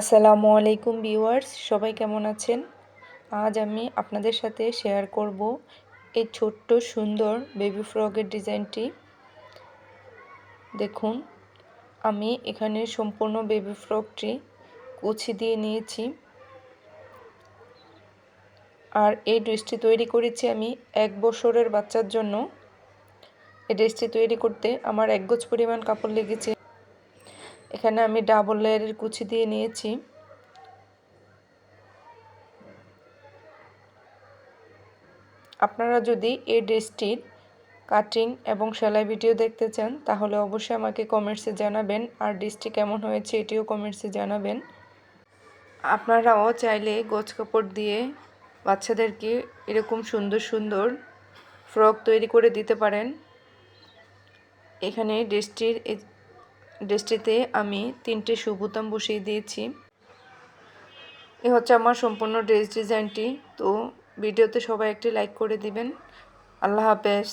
আসসালামু আলাইকুম ভিউয়ার্স, সবাই কেমন আছেন? আজ আমি আপনাদের সাথে শেয়ার করব এই ছোট্ট সুন্দর বেবি ফ্রকের ডিজাইনটি। দেখুন, আমি এখানে সম্পূর্ণ বেবি ফ্রকটি কুচি দিয়ে নিয়েছি। আর এই ড্রেসটি তৈরি করেছি আমি এক বছরের বাচ্চার জন্য। এই ড্রেসটি তৈরি করতে আমার এক গোছ পরিমাণ কাপড় লেগেছে। এখানে আমি ডাবল লেয়ারের কুচি দিয়ে নিয়েছি। আপনারা যদি এই ড্রেসটির কাটিং এবং সেলাই ভিডিও দেখতে চান, তাহলে অবশ্যই আমাকে কমেন্টসে জানাবেন। আর ড্রেসটি কেমন হয়েছে এটিও কমেন্টসে জানাবেন। আপনারাও চাইলে গোছ কাপড় দিয়ে বাচ্চাদেরকে এরকম সুন্দর সুন্দর ফ্রক তৈরি করে দিতে পারেন। এখানে ড্রেসটির ড্রেসটিতে আমি তিনটে সুবোতাম বসিয়ে দিয়েছি। এ হচ্ছে আমার সম্পূর্ণ ড্রেস ডিজাইনটি। তো ভিডিওতে সবাই একটি লাইক করে দিবেন। আল্লাহ হাফেজ।